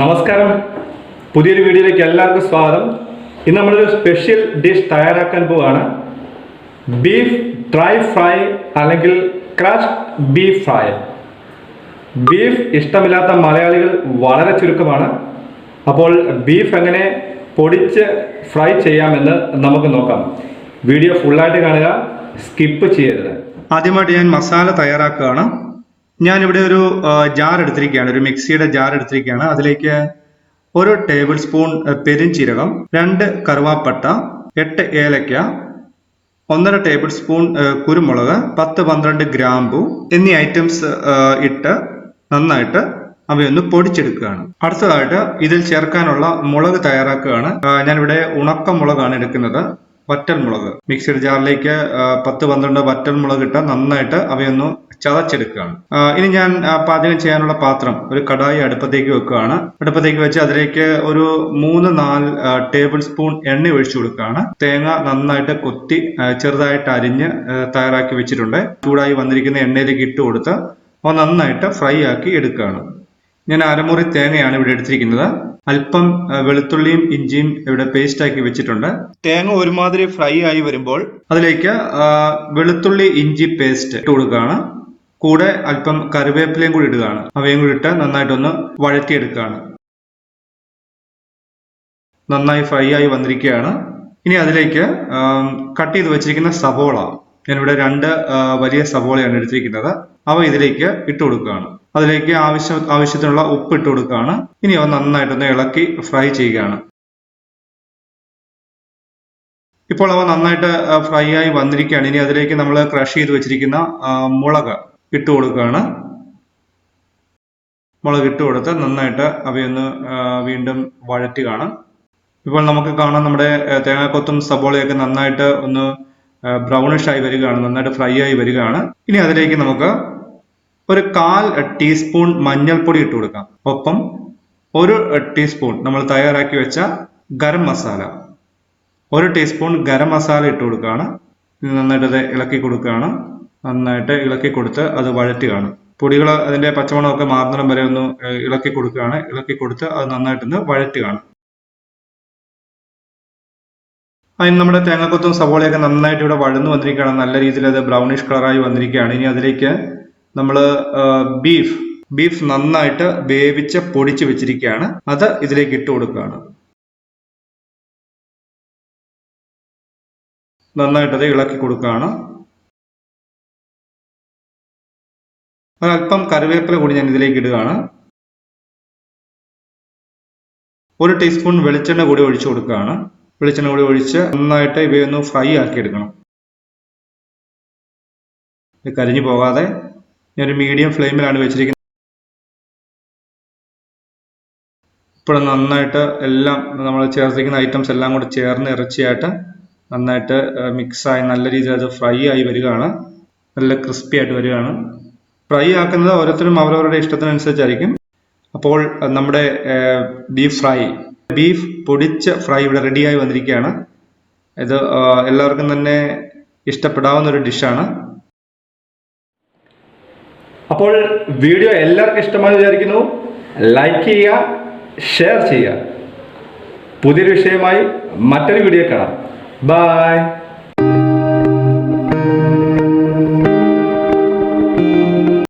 നമസ്കാരം. പുതിയൊരു വീഡിയോയിലേക്ക് എല്ലാവർക്കും സ്വാഗതം. ഇന്ന് നമ്മളൊരു സ്പെഷ്യൽ ഡിഷ് തയ്യാറാക്കാൻ പോവാണ്. ബീഫ് ഡ്രൈ ഫ്രൈ അല്ലെങ്കിൽ ക്രാഷ് ബീഫ് ഫ്രൈ ബീഫ് ഇഷ്ടമില്ലാത്ത മലയാളികൾ വളരെ ചുരുക്കമാണ്. അപ്പോൾ ബീഫ് എങ്ങനെ പൊടിച്ച് ഫ്രൈ ചെയ്യാമെന്ന് നമുക്ക് നോക്കാം. വീഡിയോ ഫുള്ളായിട്ട് കാണുക. സ്കിപ്പ് ചെയ്യരുത്. ആദ്യമായിട്ട് ഞാൻ മസാല തയ്യാറാക്കുകയാണ്. ഞാനിവിടെ ഒരു ജാർ എടുത്തിരിക്കുകയാണ്. ഒരു മിക്സിയുടെ ജാർ എടുത്തിരിക്കുകയാണ്. അതിലേക്ക് ഒരു ടേബിൾ സ്പൂൺ പെരിഞ്ചീരകം രണ്ട് കറുവാപ്പട്ട എട്ട് ഏലക്ക ഒന്നര ടേബിൾ സ്പൂൺ കുരുമുളക് പത്ത് പന്ത്രണ്ട് ഗ്രാമ്പു എന്നീ ഐറ്റംസ് ഇട്ട് നന്നായിട്ട് അവയൊന്ന് പൊടിച്ചെടുക്കുകയാണ്. അടുത്തതായിട്ട് ഇതിൽ ചേർക്കാനുള്ള മുളക് തയ്യാറാക്കുകയാണ്. ഞാനിവിടെ ഉണക്ക മുളകാണ് എടുക്കുന്നത്. വറ്റൽ മുളക് മിക്സിയുടെ ജാറിലേക്ക് പത്ത് പന്ത്രണ്ട് വറ്റൽ മുളക് ഇട്ട് നന്നായിട്ട് അവയൊന്ന് ചതച്ചെടുക്കുകയാണ്. ഇനി ഞാൻ പാചകം ചെയ്യാനുള്ള പാത്രം ഒരു കടായി അടുപ്പത്തേക്ക് വെക്കുകയാണ്. അടുപ്പത്തേക്ക് വെച്ച് അതിലേക്ക് ഒരു മൂന്ന് നാല് ടേബിൾ സ്പൂൺ എണ്ണ ഒഴിച്ചു കൊടുക്കുകയാണ്. തേങ്ങ നന്നായിട്ട് കൊത്തി ചെറുതായിട്ട് അരിഞ്ഞ് തയ്യാറാക്കി വെച്ചിട്ടുണ്ട്. ചൂടായി വന്നിരിക്കുന്ന എണ്ണയിലേക്ക് ഇട്ട് കൊടുത്ത് അവ നന്നായിട്ട് ഫ്രൈ ആക്കി എടുക്കുകയാണ്. ഞാൻ അരമുറി തേങ്ങയാണ് ഇവിടെ എടുത്തിരിക്കുന്നത്. അല്പം വെളുത്തുള്ളിയും ഇഞ്ചിയും ഇവിടെ പേസ്റ്റ് ആക്കി വെച്ചിട്ടുണ്ട്. തേങ്ങ ഒരുമാതിരി ഫ്രൈ ആയി വരുമ്പോൾ അതിലേക്ക് വെളുത്തുള്ളി ഇഞ്ചി പേസ്റ്റ് ഇട്ട് കൊടുക്കുകയാണ്. കൂടെ അല്പം കറിവേപ്പിലയും കൂടി ഇടുകയാണ്. അവയും കൂടി ഇട്ട് നന്നായിട്ടൊന്ന് വഴറ്റിയെടുക്കുകയാണ്. നന്നായി ഫ്രൈ ആയി വന്നിരിക്കുകയാണ്. ഇനി അതിലേക്ക് കട്ട് ചെയ്ത് വെച്ചിരിക്കുന്ന സവോള. ഞാനിവിടെ രണ്ട് വലിയ സവോളയാണ് എടുത്തിരിക്കുന്നത്. അവ ഇതിലേക്ക് ഇട്ട് കൊടുക്കുകയാണ്. അതിലേക്ക് ആവശ്യ ആവശ്യത്തിനുള്ള ഉപ്പ് ഇട്ട് കൊടുക്കുകയാണ്. ഇനി അവ നന്നായിട്ടൊന്ന് ഇളക്കി ഫ്രൈ ചെയ്യുകയാണ്. ഇപ്പോൾ അവ നന്നായിട്ട് ഫ്രൈ ആയി വന്നിരിക്കുകയാണ്. ഇനി അതിലേക്ക് നമ്മൾ ക്രഷ് ചെയ്ത് വെച്ചിരിക്കുന്ന മുളക്. ഇട്ട് കൊടുക്കുകയാണ് മുളക് ഇട്ട് കൊടുത്ത് നന്നായിട്ട് അവയൊന്ന് വീണ്ടും വഴറ്റുകയാണ് ഇപ്പോൾ നമുക്ക് കാണാം നമ്മുടെ തേങ്ങാക്കൊത്തും സബോളയൊക്കെ നന്നായിട്ട് ഒന്ന് ബ്രൗണിഷ് ആയി വരികയാണ് നന്നായിട്ട് ഫ്രൈ ആയി വരികയാണ്. ഇനി അതിലേക്ക് നമുക്ക് ഒരു കാൽ ടീസ്പൂൺ മഞ്ഞൾപ്പൊടി ഇട്ട് കൊടുക്കാം. ഒപ്പം ഒരു ടീസ്പൂൺ നമ്മൾ തയ്യാറാക്കി വെച്ച ഗരം മസാല. ഒരു ടീസ്പൂൺ ഗരം മസാല ഇട്ട് കൊടുക്കുകയാണ്. നന്നായിട്ട് ഇളക്കി കൊടുക്കുകയാണ്. നന്നായിട്ട് ഇളക്കി കൊടുത്ത് അത് വഴറ്റുകയാണ് പൊടികൾ അതിന്റെ പച്ചമണമൊക്കെ മാറുന്നിടം വരെ ഒന്ന് ഇളക്കി കൊടുക്കുകയാണ്. ഇളക്കി കൊടുത്ത് അത് നന്നായിട്ടൊന്ന് കാണും. അതിന് നമ്മുടെ തേങ്ങാക്കൊത്തും സവോളയൊക്കെ നന്നായിട്ട് ഇവിടെ വഴന്നു വന്നിരിക്കുകയാണ്. നല്ല രീതിയിൽ അത് ബ്രൗണിഷ് കളറായി വന്നിരിക്കുകയാണ്. ഇനി അതിലേക്ക് നമ്മൾ ബീഫ് ബീഫ് നന്നായിട്ട് വേവിച്ച് പൊടിച്ച് വെച്ചിരിക്കുകയാണ്. അത് ഇതിലേക്ക് ഇട്ട് കൊടുക്കുകയാണ്. നന്നായിട്ടത് ഇളക്കി കൊടുക്കുകയാണ്. ഒരല്പം കറിവേപ്പില കൂടി ഞാൻ ഇതിലേക്ക് ഇടുകയാണ്. ഒരു ടീസ്പൂൺ വെളിച്ചെണ്ണ കൂടി ഒഴിച്ചു കൊടുക്കുകയാണ്. വെളിച്ചെണ്ണ കൂടി ഒഴിച്ച് നന്നായിട്ട് ഇവയൊന്ന് ഫ്രൈ ആക്കി എടുക്കണം. ഇത് കരിഞ്ഞു പോകാതെ ഞാനൊരു മീഡിയം ഫ്ലെയിമിലാണ് വെച്ചിരിക്കുന്നത്. ഇപ്പോൾ നന്നായിട്ട് എല്ലാം നമ്മൾ ചേർത്തിരിക്കുന്ന ഐറ്റംസ് എല്ലാം കൂടി ചേർന്ന് ഇറച്ചിയായിട്ട് നന്നായിട്ട് മിക്സായി നല്ല രീതിയിൽ അത് ഫ്രൈ ആയി വരികയാണ്. നല്ല ക്രിസ്പി ആയിട്ട് വരികയാണ്. ഫ്രൈ ആക്കുന്നത് ഓരോരുത്തരും അവരവരുടെ ഇഷ്ടത്തിനനുസരിച്ചായിരിക്കും. അപ്പോൾ നമ്മുടെ ബീഫ് ഫ്രൈ ബീഫ് പൊടിച്ച ഫ്രൈ ഇവിടെ റെഡിയായി വന്നിരിക്കുകയാണ്. ഇത് എല്ലാവർക്കും തന്നെ ഇഷ്ടപ്പെടാവുന്ന ഒരു ഡിഷാണ് അപ്പോൾ വീഡിയോ എല്ലാവർക്കും ഇഷ്ടമായി വിചാരിക്കുന്നു. ലൈക്ക് ചെയ്യുക ഷെയർ ചെയ്യുക. പുതിയൊരു വിഷയമായി മറ്റൊരു വീഡിയോ കാണാം. ബൈ